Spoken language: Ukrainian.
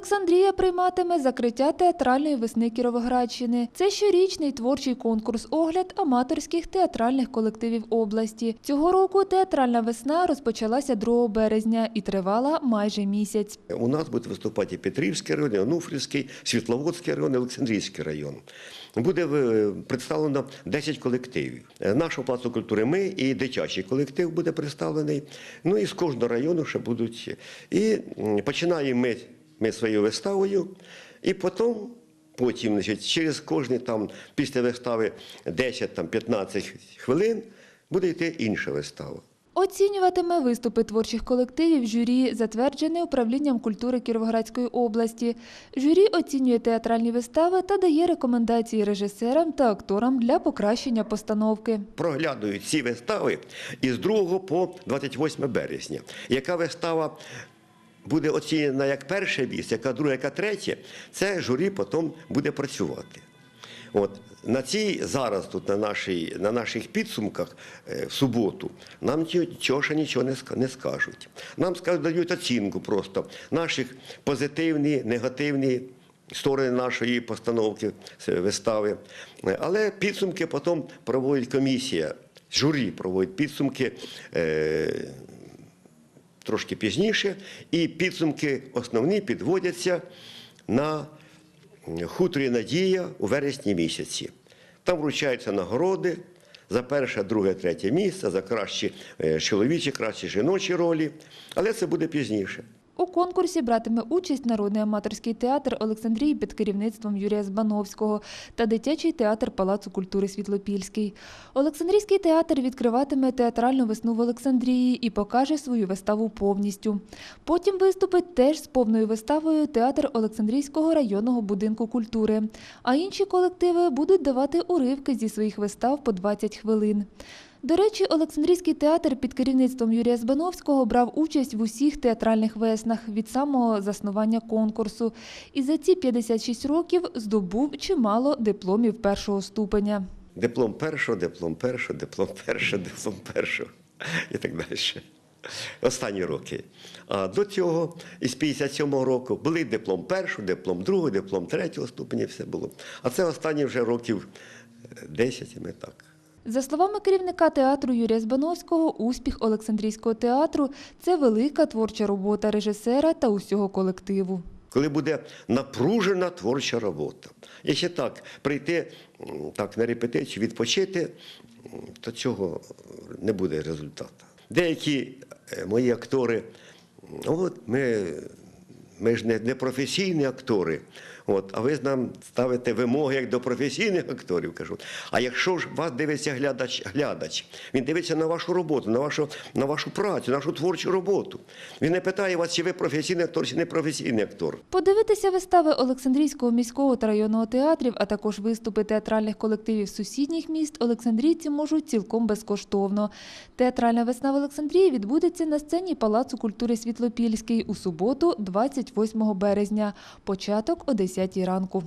Олександрія прийматиме закриття театральної весни Кіровоградщини. Це щорічний творчий конкурс огляд аматорських театральних колективів області. Цього року театральна весна розпочалася 2 березня і тривала майже місяць. У нас буде виступати Петрівський район, і Онуфрівський, Світловодський район, Олександрійський район. Буде е, представлено 10 колективів. Е, Нашого палацу культури ми і дитячий колектив буде представлений. Ну і з кожного району ще будуть. І починаємо ми, ми своєю виставою, і потім. Потім, значить, через кожні там після вистави 10-15 хвилин буде йти інша вистава. Оцінюватиме виступи творчих колективів журі, затверджене управлінням культури Кіровоградської області. Журі оцінює театральні вистави та дає рекомендації режисерам та акторам для покращення постановки. проглядують ці вистави із 2 по 28 березня. Яка вистава буде оцінена як перше місце, яка друге, яка третє, це журі потім буде працювати. От на цій зараз тут на, нашій, на наших підсумках е, в суботу нам цього ще нічого не, не скажуть. Нам скажуть, дають оцінку просто наших позитивні, негативні сторони нашої постановки вистави. Е, Але підсумки потім проводить комісія, журі проводить підсумки. Е, трошки пізніше, і підсумки основні підводяться на хуторі Надія у вересні місяці. Там вручаються нагороди за перше, друге, третє місце, за кращі е, чоловічі, кращі жіночі ролі, але це буде пізніше. У конкурсі братиме участь народний аматорський театр Олександрії під керівництвом Юрія Збановського та дитячий театр Палацу культури Світлопільський. Олександрійський театр відкриватиме театральну весну в Олександрії і покаже свою виставу повністю. Потім виступить теж з повною виставою театр Олександрійського районного будинку культури. А інші колективи будуть давати уривки зі своїх вистав по 20 хвилин. До речі, Олександрійський театр під керівництвом Юрія Збановського брав участь в усіх театральних веснах від самого заснування конкурсу. І за ці 56 років здобув чимало дипломів першого ступеня. Диплом першого, диплом першого, диплом першого, диплом першого і так далі. Останні роки. А до цього, із 57-го року, були диплом першого, диплом другого, диплом третього ступеня, все було. А це останні вже років е, 10, і ми так. За словами керівника театру Юрія Збановського, успіх Олександрійського театру це велика творча робота режисера та усього колективу. Коли буде напружена творча робота. Якщо так, прийти так, на репетицію, відпочити, то цього не буде результату. Деякі е, мої актори, м, от ми, ми ж не професійні актори, от, а ви нам ставите вимоги як до професійних акторів. Кажу. А якщо ж вас дивиться глядач, глядач, він дивиться на вашу роботу, на вашу, на вашу працю, на вашу творчу роботу. Він не питає вас, чи ви професійний актор, чи не професійний актор. Подивитися вистави Олександрійського міського та районного театрів, а також виступи театральних колективів сусідніх міст олександрійці можуть цілком безкоштовно. Театральна весна в Олександрії відбудеться на сцені Палацу культури Світлопільський у суботу, 28 березня, початок о 10 ранку.